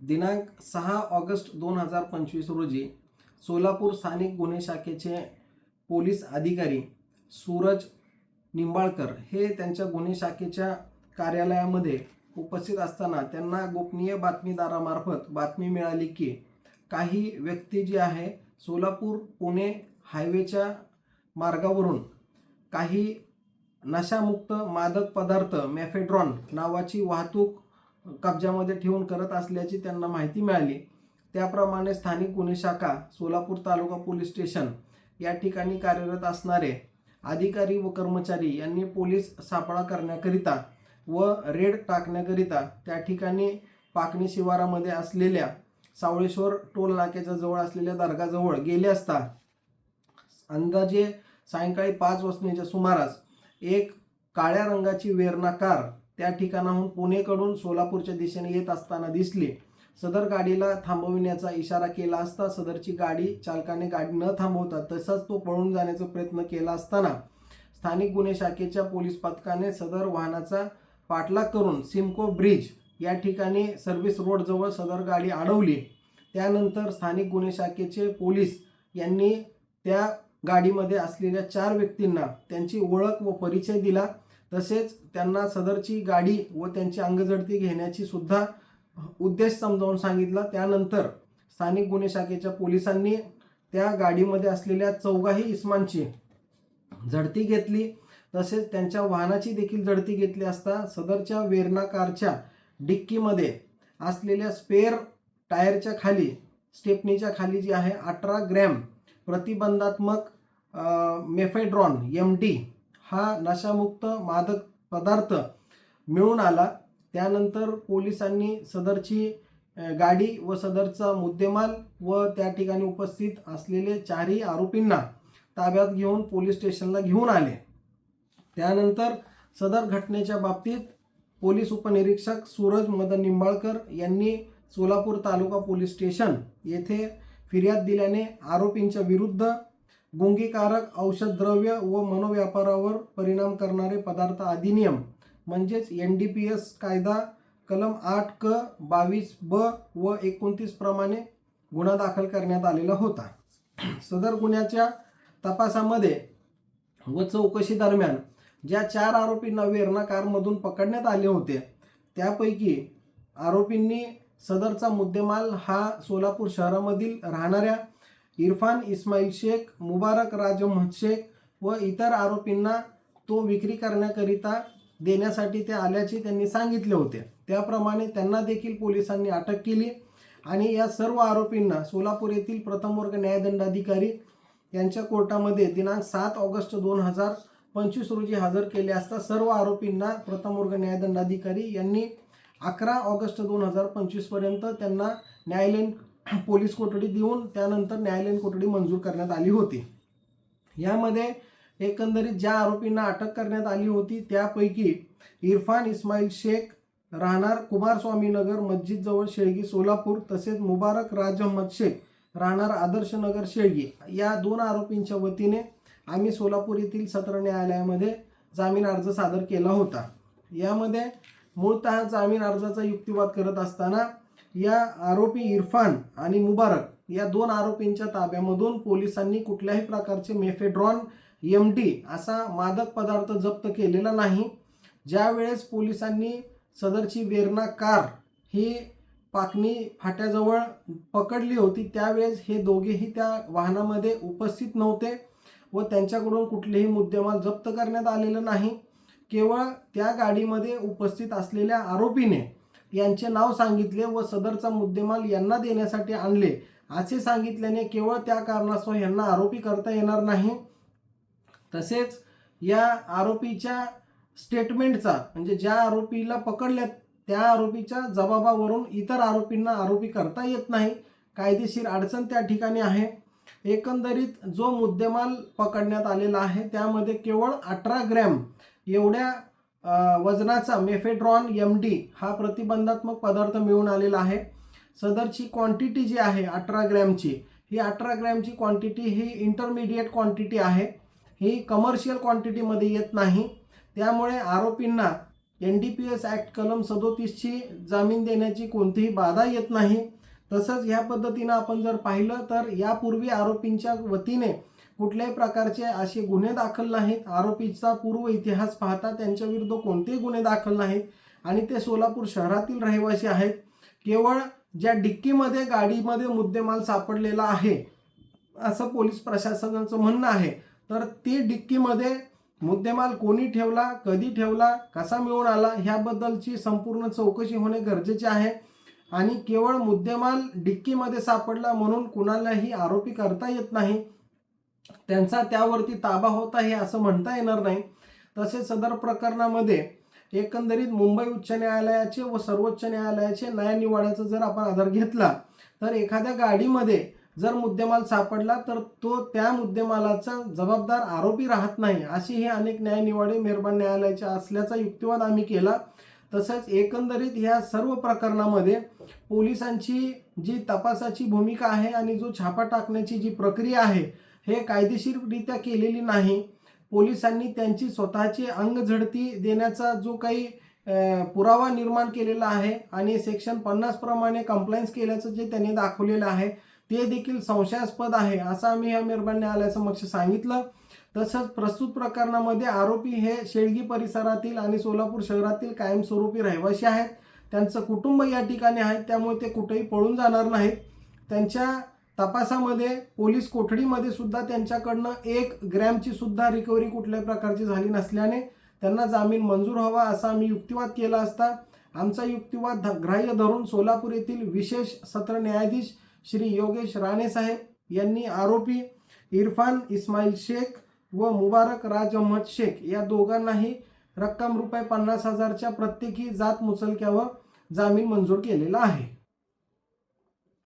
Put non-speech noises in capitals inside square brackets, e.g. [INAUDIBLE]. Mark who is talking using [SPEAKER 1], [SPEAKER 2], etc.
[SPEAKER 1] दिनांक सहा ऑगस्ट दोन हजार पंचवीस रोजी सोलापूर स्थानिक गुन्हे शाखेचे पोलीस अधिकारी सूरज निंबाळकर हे त्यांच्या गुन्हे शाखेच्या कार्यालयामध्ये उपस्थित असताना त्यांना गोपनीय बातमीदारामार्फत बातमी मिळाली की काही व्यक्ती जी आहे सोलापूर पुणे हायवेच्या मार्गावरून काही नशामुक्त मादक पदार्थ मॅफेड्रॉन नावाची वाहतूक कब्जामध्ये ठेवून करत असल्याची त्यांना माहिती मिळाली. त्याप्रमाणे स्थानिक गुन्हे शाखा सोलापूर तालुका पोलीस स्टेशन या ठिकाणी कार्यरत असणारे अधिकारी व कर्मचारी यांनी पोलीस सापळा करण्याकरिता व रेड टाकण्याकरिता त्या ठिकाणी पाकणी शिवारामध्ये असलेल्या सावळेश्वर टोल नाक्याच्या जवळ असलेल्या दर्गाजवळ गेले असता अंदाजे सायंकाळी पाच वाजण्याच्या सुमारास एक काळ्या रंगाची वेरणा कार त्या ठिकाणाहून पुणेकडून सोलापूरच्या दिशेने येत असताना दिसली. सदर गाडीला थांबविण्याचा इशारा केला असता सदरची गाडी चालकाने गाडी न थांबवता तसाच तो पळून जाण्याचा प्रयत्न केला असताना स्थानिक गुन्हे शाखेच्या पोलीस पथकाने सदर वाहनाचा पाठलाग करून सिमको ब्रिज या ठिकाणी सर्व्हिस रोडजवळ सदर गाडी अडवली. त्यानंतर स्थानिक गुन्हे शाखेचे पोलीस यांनी त्या गाडीमध्ये असलेल्या चार व्यक्तींना त्यांची ओळख व परिचय दिला. तसेच त्यांना सदरची गाडी व त्यांची अंगजडती घेण्याची सुद्धा उद्देश समजावून सांगितला. त्यानंतर स्थानिक गुन्हे शाखेच्या पोलिसांनी त्या गाडीमध्ये असलेल्या चौघाही इस्मांची झडती घेतली. तसेच त्यांच्या वाहनाची देखील झडती घेतली असता सदरच्या वेरणा कारच्या डिक्कीमध्ये असलेल्या स्पेअर टायरच्या खाली स्टेपनीच्या खाली जी आहे अठरा ग्रॅम प्रतिबंधात्मक मेफेड्रॉन एम डी हा नशामुक्त मादक पदार्थ मिळून आला. त्यानंतर पोलिसांनी सदरची गाडी व सदरचा मुद्देमाल व त्या ठिकाणी उपस्थित असलेले चारही आरोपींना ताब्यात घेऊन पोलीस स्टेशनला घेऊन आले. त्यानंतर सदर घटनेच्या बाबतीत पोलीस उपनिरीक्षक सूरज मदन निंबाळकर यांनी सोलापूर तालुका पोलीस स्टेशन येथे फिर्याद दिल्याने आरोपींच्या विरुद्ध गुंगीकारक औषधद्रव्य व मनोव्यापारावर परिणाम करणारे पदार्थ अधिनियम म्हणजेच एन डी पी एस कायदा कलम आठ क बावीस ब व एकोणतीस प्रमाणे गुन्हा दाखल करण्यात आलेला होता. सदर गुन्ह्याच्या तपासामध्ये व चौकशी दरम्यान ज्या चार आरोपींना वेरणा कारमधून पकडण्यात आले होते त्यापैकी आरोपींनी सदरचा मुद्देमाल हा सोलापूर शहरामधील राहणाऱ्या इरफान इस्माईल शेख मुबारक राज शेख व इतर आरोपींना तो विक्री करण्याकरिता देण्यासाठी ते आल्याचे त्यांनी सांगितले होते. त्याप्रमाणे त्यांना देखील पोलिसांनी अटक केली आणि या सर्व आरोपींना सोलापूर येथील प्रथम वर्ग न्यायदंडाधिकारी यांच्या कोर्टामध्ये दिनांक सात ऑगस्ट दोन हजार पंचवीस रोजी हजर केले असता सर्व आरोपींना प्रथम वर्ग न्यायदंडाधिकारी यांनी अकरा ऑगस्ट दोन हजार पंचवीसपर्यंत त्यांना न्यायालयीन [CLEARS THROAT] पोलीस कोठडी देऊन त्यानंतर न्यायालयीन कोठडी मंजूर करण्यात आली होती. यामध्ये एकंदरीत ज्या आरोपींना अटक करण्यात आली होती त्यापैकी इरफान इस्माईल शेख राहणार कुमारस्वामीनगर मस्जिदजवळ मस्जिद जवळ शेळगी सोलापूर तसेच मुबारक राज अहमद शेख राहणार आदर्शनगर शेळगी. या दोन आरोपींच्या वतीने आम्ही सोलापूर येथील सत्र न्यायालयामध्ये जामीन अर्ज सादर केला होता. यामध्ये मूळतः जामीन अर्जाचा युक्तिवाद करत असताना या आरोपी इरफान आणि मुबारक या दोन आरोपींच्या ताब्यामधून पोलिसांनी कुठल्याही प्रकारचे मेफेड्रॉन एम डी असा मादक पदार्थ जप्त केलेला नाही. ज्यावेळेस पोलिसांनी सदरची वेरणा कार ही पाकणी फाट्याजवळ पकडली होती त्यावेळेस हे दोघेही त्या वाहनामध्ये उपस्थित नव्हते व त्यांच्याकडून कुठलेही मुद्देमाल जप्त करण्यात आलेलं नाही. केवळ त्या गाडीमध्ये उपस्थित असलेल्या आरोपीने यांचे नाव सांगितले व सदरचा मुद्देमाल यांना देण्यासाठी आणले. असे सांगितल्याने केवळ त्या कारणास्तव यांना आरोपी करता येणार नाही. तसेच या आरोपीच्या स्टेटमेंटचा म्हणजे ज्या आरोपीला पकडल्यात त्या आरोपीच्या जबाबावरून इतर आरोपींना आरोपी करता येत नाही. कायदेशीर अडचण त्या ठिकाणी आहे. एकंदरीत जो मुद्देमाल पकडण्यात आलेला आहे त्यामध्ये केवळ अठरा ग्रॅम एवढ्या वजनाचा मेफेड्रॉन एम डी हा प्रतिबंधात्मक पदार्थ मिळून आलेला आहे. सदरची क्वांटिटी जी आहे अठरा ग्रॅमची ही अठरा ग्रॅमची क्वांटिटी ही इंटरमिडिएट क्वांटिटी आहे. ही कमर्शियल क्वांटिटीमध्ये येत नाही. त्यामुळे आरोपींना N D P S act कलम सदोतीसची जामीन देण्याची कोणतीही बाधा येत नाही. तसंच ह्या पद्धतीनं आपण जर पाहिलं तर यापूर्वी आरोपींच्या वतीने कुठल्याही प्रकारचे असे गुन्हे दाखल नाहीत. आरोपीचा पूर्व इतिहास पाहता त्यांच्या विरुद्ध कोणतेही गुन्हे दाखल नाहीत. आणि ते सोलापूर शहरातील रहिवासी आहेत. केवळ ज्या डिक्कीमध्ये गाडीमध्ये मुद्देमाल सापडलेला आहे असं पोलीस प्रशासनाचं म्हणणं आहे. तर ती डिक्कीमध्ये मुद्देमाल कोणी ठेवला कधी ठेवला कसा मिळून आला ह्याबद्दलची संपूर्ण चौकशी होणे गरजेचे आहे. आणि केवळ मुद्देमाल डिक्कीमध्ये सापडला म्हणून कुणालाही आरोपी करता येत नाही. त्यांचा त्यावरती ताबा होत आहे असं म्हणता येणार नाही. तसेच सदर प्रकरणामध्ये एकंदरीत मुंबई उच्च न्यायालयाचे व सर्वोच्च न्यायालयाचे न्यायनिवाड्याचा जर आपण आधार घेतला तर एखाद्या गाडीमध्ये जर मुद्देमाल सापडला तर तो त्या मुद्देमालाचा जबाबदार आरोपी राहत नाही अशी हे अनेक न्यायनिवाडे मेहरबान न्यायालयाच्या असल्याचा युक्तिवाद आम्ही केला. तसंच एकंदरीत ह्या सर्व प्रकरणामध्ये पोलिसांची जी तपासाची भूमिका आहे आणि जो छापा टाकण्याची जी प्रक्रिया आहे हे कायदेशीररित्या केलेली नाही. पोलिसांनी त्यांची स्वतःची अंगझडती देण्याचा जो काही पुरावा निर्माण केलेला आहे आणि सेक्शन पन्नास प्रमाणे कंप्लायन्स केल्याचं जे त्यांनी दाखवलेलं आहे ते देखील संशयास्पद आहे असं आम्ही या मेहरबान न्यायालयासमक्ष सांगितलं. तसंच प्रस्तुत प्रकरणामध्ये आरोपी हे शेळगी परिसरातील आणि सोलापूर शहरातील कायमस्वरूपी रहिवासी आहेत. त्यांचं कुटुंब या ठिकाणी आहे त्यामुळे ते कुठेही पळून जाणार नाहीत. त्यांच्या तपासामध्ये पोलीस कोठडीमध्ये सुद्धा त्यांच्याकडनं एक ग्रॅमची सुद्धा रिकव्हरी कुठल्याही प्रकारची झाली नसल्याने त्यांना जामीन मंजूर हवा असा आम्ही युक्तिवाद केला असता आमचा युक्तिवाद ग्राह्य धरून सोलापूर येथील विशेष सत्र न्यायाधीश श्री योगेश राणे साहेब यांनी आरोपी इरफान इस्माईल शेख व मुबारक राज अहमद शेख या दोघांनाही रक्कम रुपये पन्नास हजारच्या प्रत्येकी जात मुचलक्यावर जामीन मंजूर केलेला आहे.